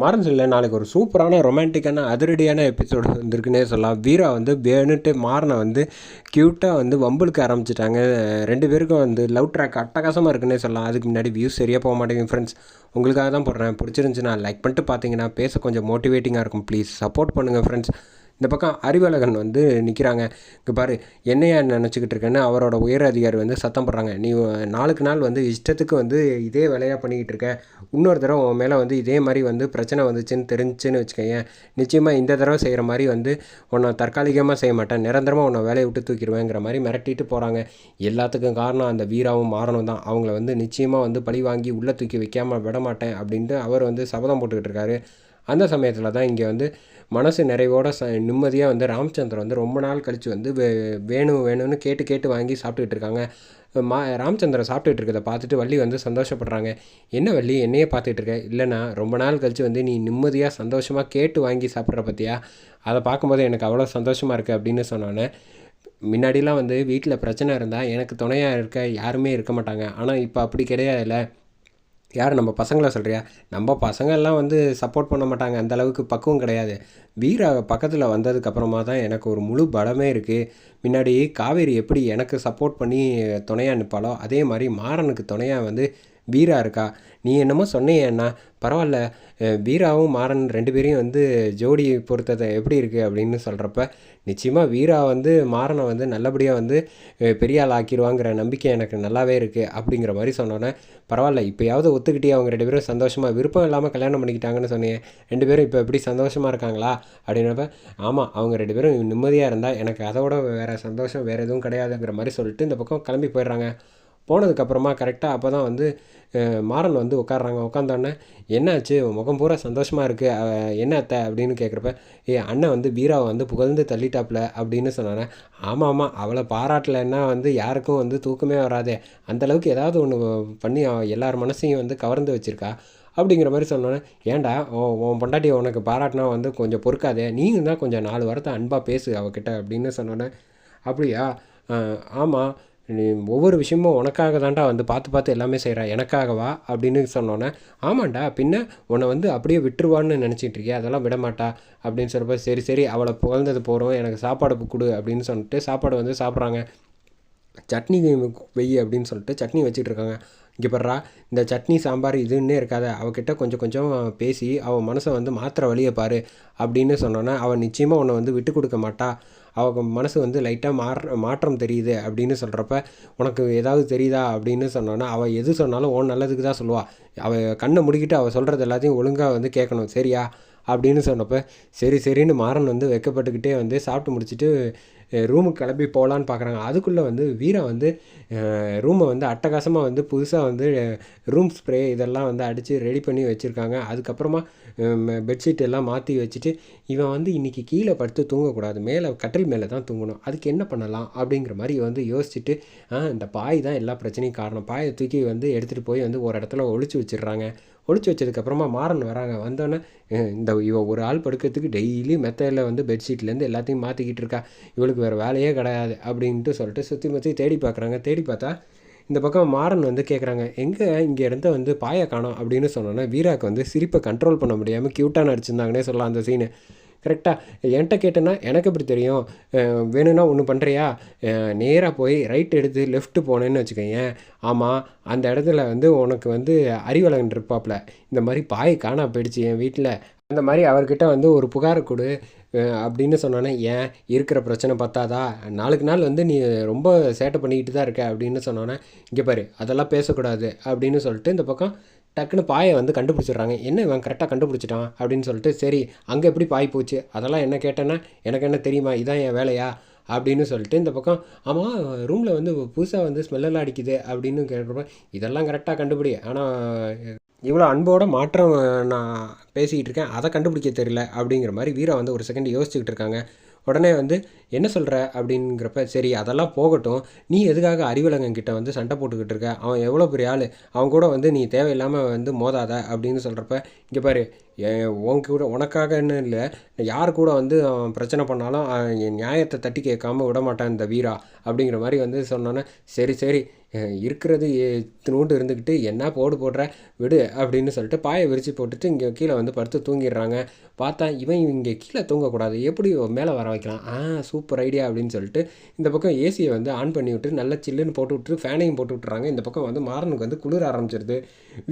மாறன் இல்லை நாளைக்கு ஒரு சூப்பரான ரொமான்டிக்கான அதிரடியான எபிசோடு வந்திருக்குன்னே சொல்லலாம். வீரா வந்து வேணுட்டு மாறனை வந்து க்யூட்டாக வந்து வம்புளுக்கு ஆரம்பிச்சிட்டாங்க. ரெண்டு பேருக்கும் வந்து லவ் ட்ராக் அட்டகாசமாக இருக்குன்னே சொல்லலாம். அதுக்கு முன்னாடி வியூஸ் சரியாக போக மாட்டேங்குது ஃப்ரெண்ட்ஸ் உங்களுக்காக தான் போடுறேன். பிடிச்சிருந்துச்சுன்னா லைக் பண்ணிட்டு பார்த்தீங்கன்னா பேச கொஞ்சம் மோட்டிவேட்டிங்காக இருக்கும். ப்ளீஸ் சப்போர்ட் பண்ணுங்கள் ஃப்ரெண்ட்ஸ் இந்த பக்கம் அறிவழகன் வந்து நிற்கிறாங்க இங்கே பாரு என்னையா நினச்சிக்கிட்டு இருக்கேன்னு அவரோட உயர் அதிகாரி வந்து சத்தம் போடுறாங்க. நீ நாளுக்கு நாள் வந்து இஷ்டத்துக்கு வந்து இதே வேலையாக பண்ணிக்கிட்டு இருக்க. இன்னொரு தடவை உன் மேலே வந்து இதே மாதிரி வந்து பிரச்சனை வந்துச்சுன்னு தெரிஞ்சுன்னு வச்சுக்கோங்க நிச்சயமாக இந்த தடவை செய்கிற மாதிரி வந்து உன்னை தற்காலிகமாக செய்ய மாட்டேன். நிரந்தரமாக உன்னை வேலையை விட்டு தூக்கிடுவேங்கிற மாதிரி மிரட்டிட்டு போகிறாங்க எல்லாத்துக்கும் காரணம் அந்த வீராவும் மாறணும் தான். அவங்கள வந்து நிச்சயமாக வந்து பழி வாங்கி உள்ளே தூக்கி வைக்காமல் விட மாட்டேன் அப்படின்ட்டு அவர் வந்து சபதம் போட்டுக்கிட்டு இருக்காரு. அந்த சமயத்தில் தான் இங்கே வந்து மனசு நிறைவோட ச நிம்மதியாக வந்து ராமச்சந்திரன் வந்து ரொம்ப நாள் கழித்து வந்து வே வேணும் வேணும்னு கேட்டு கேட்டு வாங்கி சாப்பிட்டுக்கிட்டு இருக்காங்க. மா ராமச்சந்திரன் சாப்பிட்டுட்டு இருக்கிறத பார்த்துட்டு வள்ளி வந்து சந்தோஷப்படுறாங்க. என்ன வள்ளி என்னையே பார்த்துட்டு இருக்க? இல்லைனா ரொம்ப நாள் கழித்து வந்து நீ நிம்மதியாக சந்தோஷமாக கேட்டு வாங்கி சாப்பிட்ற பற்றியா அதை பார்க்கும்போது எனக்கு அவ்வளோ சந்தோஷமாக இருக்குது அப்படின்னு சொன்னோன்னே முன்னாடிலாம் வந்து வீட்டில் பிரச்சனை இருந்தால் எனக்கு துணையாக இருக்க யாருமே இருக்க மாட்டாங்க. ஆனால் இப்போ அப்படி கிடையாதுல்ல. யார் நம்ம பசங்களை சொல்கிறியா நம்ம பசங்கள்லாம் வந்து சப்போர்ட் பண்ண மாட்டாங்க. அந்த அளவுக்கு பக்குவம் கிடையாது. வீரா பக்கத்தில் வந்ததுக்கப்புறமா தான் எனக்கு ஒரு முழு பலமே இருக்குது முன்னாடி காவேரி எப்படி எனக்கு சப்போர்ட் பண்ணி துணையாக நிற்பாளோ அதே மாதிரி மாறனுக்கு துணையாக வந்து வீரா இருக்கா? நீ என்னமோ சொன்னியண்ணா பரவாயில்ல. வீராவும் மாறன் ரெண்டு பேரையும் வந்து ஜோடி பொறுத்ததை எப்படி இருக்குது அப்படின்னு சொல்கிறப்ப நிச்சயமாக வீரா வந்து மாறனை வந்து நல்லபடியாக வந்து பெரிய ஆள் ஆக்கிடுவாங்கிற நம்பிக்கை எனக்கு நல்லாவே இருக்குது அப்படிங்கிற மாதிரி சொன்னோன்னே பரவாயில்ல. இப்போயாவது ஒத்துக்கிட்டே அவங்க ரெண்டு பேரும் சந்தோஷமாக விருப்பம் இல்லாமல் கல்யாணம் பண்ணிக்கிட்டாங்கன்னு சொன்னேன் ரெண்டு பேரும் இப்போ எப்படி சந்தோஷமாக இருக்காங்களா? அப்படின்னப்ப ஆமாம் அவங்க ரெண்டு பேரும் நிம்மதியாக இருந்தால் எனக்கு அதோட வேறு சந்தோஷம் வேறு எதுவும் கிடையாதுங்கிற மாதிரி சொல்லிட்டு இந்த பக்கம் கிளம்பி போயிடுறாங்க. போனதுக்கப்புறமா கரெக்டாக அப்போ தான் வந்து மாறன் வந்து உட்காடுறாங்க உட்காந்தோடனே என்னாச்சு? முகம் பூரா சந்தோஷமாக இருக்குது என்ன அத்தை? அப்படின்னு கேட்குறப்ப ஏ அண்ணன் வந்து பீராவை வந்து புகழ்ந்து தள்ளிட்டாப்புல அப்படின்னு சொன்னானே. ஆமாம் ஆமாம் அவளை பாராட்டலைன்னா வந்து யாருக்கும் வந்து தூக்கமே வராதே. அந்தளவுக்கு ஏதாவது ஒன்று பண்ணி எல்லார் மனசையும் வந்து கவர்ந்து வச்சுருக்கா? அப்படிங்கிற மாதிரி சொன்னோன்னே ஏன்டா உன் பொண்டாட்டி உனக்கு பாராட்டினா வந்து கொஞ்சம் பொறுக்காதே. நீங்கள் தான் கொஞ்சம் நாலு வாரத்தை அன்பாக பேசு அவகிட்ட அப்படின்னு சொன்னோன்னே அப்படியா? ஆமாம் நீ ஒவ்வொரு விஷயமும் உனக்காக தான்டா வந்து பார்த்து பார்த்து எல்லாமே செய்கிறா எனக்காகவா? அப்படின்னு சொன்னோன்னே ஆமாண்டா பின்ன உன்னை வந்து அப்படியே விட்டுருவான்னு நினச்சிட்டு இருக்கியா? அதெல்லாம் விடமாட்டா. அப்படின்னு சொல்கிறப்ப சரி சரி அவளை புகழ்ந்தது போகிறோம் எனக்கு சாப்பாடு கொடு அப்படின்னு சொல்லிட்டு சாப்பாடு வந்து சாப்பிட்றாங்க. சட்னி வெய் அப்படின்னு சொல்லிட்டு சட்னி வச்சுட்டு இருக்காங்க. இங்கே படுறா இந்த சட்னி சாம்பார் இதுன்னே இருக்காத. அவகிட்ட கொஞ்சம் கொஞ்சம் பேசி அவன் மனசை வந்து மாத்திர வழியை பாரு அப்படின்னு சொன்னோன்னே அவன் நிச்சயமாக உன்னை வந்து விட்டு கொடுக்க மாட்டா. அவங்க மனசு வந்து லைட்டாக மாற மாற்றம் தெரியுது அப்படின்னு சொல்கிறப்ப உனக்கு ஏதாவது தெரியுதா அப்படின்னு சொன்னோன்னா அவள் எது சொன்னாலும் ஓன் நல்லதுக்கு தான் சொல்லுவாள் அவள் கண்ணை முடிக்கிட்டு அவள் சொல்கிறது எல்லாத்தையும் ஒழுங்காக வந்து கேட்கணும். சரியா? அப்படின்னு சொன்னப்போ சரி சரின்னு மாறன் வந்து வைக்கப்பட்டுக்கிட்டே வந்து சாப்பிட்டு முடிச்சுட்டு ரூமுக்கு கிளம்பி போகலான்னு பார்க்குறாங்க அதுக்குள்ளே வந்து வீரா வந்து ரூமை வந்து அட்டகாசமாக வந்து புதுசாக வந்து ரூம் ஸ்ப்ரே இதெல்லாம் வந்து அடித்து ரெடி பண்ணி வச்சுருக்காங்க. அதுக்கப்புறமா பெட்ஷீட் எல்லாம் மாற்றி வச்சுட்டு இவன் வந்து இன்றைக்கி கீழே படுத்து தூங்கக்கூடாது. மேலே கட்டில் மேலே தான் தூங்கணும். அதுக்கு என்ன பண்ணலாம் அப்படிங்கிற மாதிரி வந்து யோசிச்சுட்டு இந்த பாய் தான் எல்லா பிரச்சனையும் காரணம். பாயை தூக்கி வந்து எடுத்துகிட்டு போய் வந்து ஒரு இடத்துல ஒழிச்சு வச்சிடுறாங்க. ஒழிச்சு வச்சதுக்கப்புறமா மாறன் வராங்க. வந்தோடனே இந்த இவ ஒரு ஆள் படுக்கிறதுக்கு டெய்லி மெத்தையில் வந்து பெட்ஷீட்லேருந்து எல்லாத்தையும் மாற்றிக்கிட்டு இருக்கா. இவளுக்கு வேறு வேலையே கிடையாது அப்படின்ட்டு சொல்லிட்டு சுற்றி முற்றி தேடி பார்க்குறாங்க. தேடி பார்த்தா இந்த பக்கம் மாறன் வந்து கேட்குறாங்க எங்கே இங்கே இருந்த வந்து பாயை காணோம்? அப்படின்னு சொன்னோன்னா வீராக்கு வந்து சிரிப்பை கண்ட்ரோல் பண்ண முடியாமல் க்யூட்டாக நடிச்சிருந்தாங்கன்னே சொல்லலாம் அந்த சீனு கரெக்டாக என்கிட்ட கேட்டேன்னா எனக்கு எப்படி தெரியும். வேணும்னா ஒன்று பண்ணுறியா நேராக போய் ரைட் எடுத்து லெஃப்ட்டு போனேன்னு வச்சுக்கோங்க ஆமாம் அந்த இடத்துல வந்து உனக்கு வந்து அறிவழகன் இருப்பாப்பில் இந்த மாதிரி பாய் காணா போயிடுச்சு என் வீட்டில் அந்த மாதிரி அவர்கிட்ட வந்து ஒரு புகார் கொடு அப்படின்னு சொன்னோன்னே ஏன்? இருக்கிற பிரச்சனை பத்தாதா? நாளுக்கு நாள் வந்து நீ ரொம்ப சேட்டை பண்ணிக்கிட்டு தான் இருக்க அப்படின்னு சொன்னோன்னே இங்கே பாரு அதெல்லாம் பேசக்கூடாது அப்படின்னு சொல்லிட்டு இந்த பக்கம் டக்குன்னு பாயை வந்து கண்டுபிடிச்சிடுறாங்க. என்ன இவன் கரெக்டாக கண்டுபிடிச்சிட்டான்? அப்படின்னு சொல்லிட்டு சரி அங்கே எப்படி பாய் போச்சு? அதெல்லாம் என்ன கேட்டேன்னா எனக்கு என்ன தெரியுமா? இதான் என் வேலையா? அப்படின்னு சொல்லிட்டு இந்த பக்கம் ஆமாம் ரூமில் வந்து புதுசாக வந்து ஸ்மெல்லெல்லாம் அடிக்குது அப்படின்னு கேட்குறப்ப இதெல்லாம் கரெக்டாக கண்டுபிடி. ஆனால் இவ்வளோ அன்போட மாற்றம் நான் பேசிக்கிட்டு இருக்கேன். அதை கண்டுபிடிக்க தெரியல அப்படிங்கிற மாதிரி வீரா வந்து ஒரு செகண்ட் யோசிச்சுக்கிட்டு இருக்காங்க. உடனே வந்து என்ன சொல்கிற அப்படிங்கிறப்ப சரி அதெல்லாம் போகட்டும். நீ எதுக்காக அறிவலங்கன் கிட்ட வந்து சண்டை போட்டுக்கிட்டு இருக்க? அவன் எவ்வளோ பெரிய ஆள். அவன் கூட வந்து நீ தேவையில்லாமல் வந்து மோதாத அப்படின்னு சொல்கிறப்ப இங்கே பாரு என் உன் கூட உனக்காகன்னு இல்லை. யார் கூட வந்து அவன் பிரச்சனை பண்ணாலும் என் நியாயத்தை தட்டி கேட்காம விட மாட்டான் இந்த வீரா அப்படிங்கிற மாதிரி வந்து சொன்னோன்னே சரி சரி இருக்கிறது இத்தினூண்டு இருந்துக்கிட்டு என்ன போடு போடுற விடு அப்படின்னு சொல்லிட்டு பாயை விரித்து போட்டுட்டு இங்கே கீழே வந்து படுத்து தூங்கிடுறாங்க. பார்த்தா இவன் இங்கே கீழே தூங்கக்கூடாது. எப்படி மேலே வர வைக்கலாம்? ஆ சூப்பர் ஐடியா அப்படின்னு சொல்லிட்டு இந்த பக்கம் ஏசியை வந்து ஆன் பண்ணி விட்டு நல்லா சில்லுன்னு போட்டு விட்டு ஃபேனையும் போட்டு விட்டுறாங்க. இந்த பக்கம் வந்து மாறனுக்கு வந்து குளிர ஆரம்பிச்சிருது.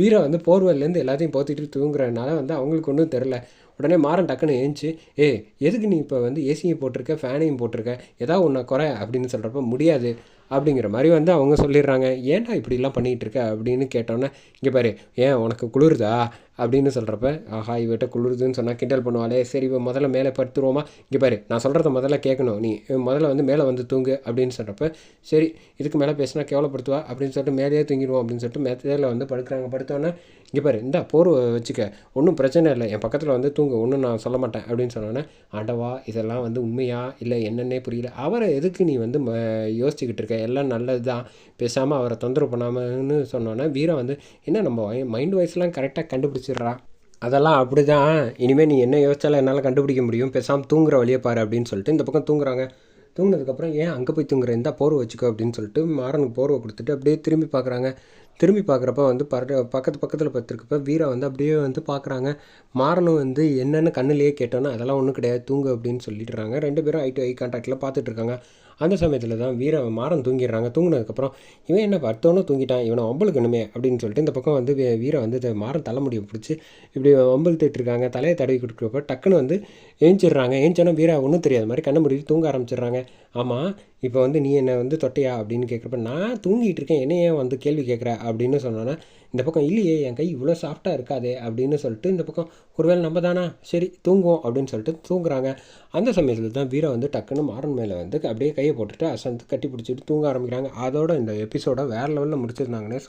வீரை வந்து போர்வெல்லேருந்து எல்லாத்தையும் போத்திட்டு தூங்குறதுனால வந்து அவங்க அவங்களுக்கு ஒன்றும் தெரில. உடனே மாறன் டக்குன்னு ஏஞ்சி ஏ எதுக்கு நீ இப்போ வந்து ஏசியும் போட்டிருக்க ஃபேனையும் போட்டிருக்க? ஏதாவது ஒன்று குறை அப்படின்னு சொல்கிறப்ப முடியாது. அப்படிங்கிற மாதிரி வந்து அவங்க சொல்லிடுறாங்க. ஏன்டா இப்படிலாம் பண்ணிகிட்டு இருக்க அப்படின்னு கேட்டோன்னே இங்கே பாரு ஏன் உனக்கு குளிருதா? அப்படின்னு சொல்கிறப்ப ஆஹா இவட்ட குளிருதுன்னு சொன்னால் கிண்டல் பண்ணுவாளே. சரி இப்போ முதல்ல மேலே படுத்துருவோமா? இங்கே பாரு நான் சொல்கிறத முதல்ல கேட்கணும் நீ முதல்ல வந்து மேலே வந்து தூங்கு. அப்படின்னு சொல்கிறப்ப சரி இதுக்கு மேலே பேசினா கேவலப்படுத்துவா? அப்படின்னு சொல்லிட்டு மேலேயே தூங்கிடுவோம். அப்படின்னு சொல்லிட்டு மேலே வந்து படுக்கிறாங்க. படுத்தோன்னே இங்கே பாரு இந்தா போர்வை வச்சுக்க. ஒன்றும் பிரச்சனை இல்லை. என் பக்கத்தில் வந்து தூங்கு. ஒன்றும் நான் சொல்ல மாட்டேன் அப்படின்னு சொன்னோன்னே அடவா இதெல்லாம் வந்து உண்மையா? இல்லை என்னென்னே புரியல. அவரை எதுக்கு நீ வந்து ம யோசிச்சுக்கிட்டு இருக்க? எல்லாம் நல்லது தான் பேசாமல் அவரை தொந்தரவு பண்ணாமல்னு சொன்னோன்னே வீரம் வந்து என்ன நம்ம மைண்ட் வாய்ஸ்லாம் கரெக்டாக கண்டுபிடிச்சிடுறா? அதெல்லாம் அப்படி தான் இனிமேல் நீ என்ன யோசிச்சாலும் என்னால் கண்டுபிடிக்க முடியும். பேசாமல் தூங்குற வழியை பாரு அப்படின்னு சொல்லிட்டு இந்த பக்கம் தூங்குறாங்க. தூங்கினதுக்கப்புறம் ஏன் அங்கே போய் தூங்குற? இந்த போர்வை வச்சுக்கோ அப்படின்னு சொல்லிட்டு மாறனுக்கு போர்வை கொடுத்துட்டு அப்படியே திரும்பி பார்க்குறாங்க திரும்பி பார்க்குறப்ப வந்து பர பக்கத்து பக்கத்தில் பார்த்துருக்கப்ப வீரா வந்து அப்படியே வந்து பார்க்குறாங்க. மாறனும் வந்து என்னென்னு கண்ணிலேயே கேட்டோன்னா அதெல்லாம் ஒன்றும் கிடையாது தூங்கு அப்படின்னு சொல்லிடுறாங்க. ரெண்டு பேரும் ஐ டு ஐ கான்டாக்டில் பார்த்துட்டு இருக்காங்க அந்த சமயத்தில் தான் வீர மாறன் தூங்கிடுறாங்க. தூங்கினதுக்கப்புறம் இவன் என்ன படுத்தோன்னு தூங்கிட்டான் இவனை ஒம்பளுக்கணுமே அப்படின்னு சொல்லிட்டு இந்த பக்கம் வந்து வீ- வீர வந்து மாறன் தலைமுடியை பிடிச்சி இப்படி ஒம்பழுத்துட்டு இருக்காங்க தலையை தடவி கொடுக்குறப்ப டக்குன்னு வந்து ஏஞ்சிடுறாங்க. ஏஞ்சோன்னா வீரா ஒன்றும் தெரியாத மாதிரி கண்ணை மூடிட்டு தூங்க ஆரம்பிச்சிடுறாங்க. ஆமாம் இப்போ வந்து நீ என்னை வந்து தொட்டையா? அப்படின்னு கேட்குறப்ப நான் தூங்கிட்டு இருக்கேன். என்ன ஏன் வந்து கேள்வி கேட்குற? அப்படின்னு சொன்னோன்னே இந்த பக்கம் இல்லையே என் கை இவ்வளோ சாஃப்டாக இருக்காதே அப்படின்னு சொல்லிட்டு இந்த பக்கம் ஒருவேளை நம்ம தானா சரி தூங்குவோம் அப்படின்னு சொல்லிட்டு தூங்குறாங்க. அந்த சமயத்தில் தான் வீரா வந்து டக்குன்னு மாறன் மேலே வந்து அப்படியே கையை போட்டுட்டு அசந்து கட்டி பிடிச்சிட்டு தூங்க ஆரம்பிக்கிறாங்க. அதோட இந்த எபிசோட வேறு லெவலில் முடிச்சிருந்தாங்கன்னே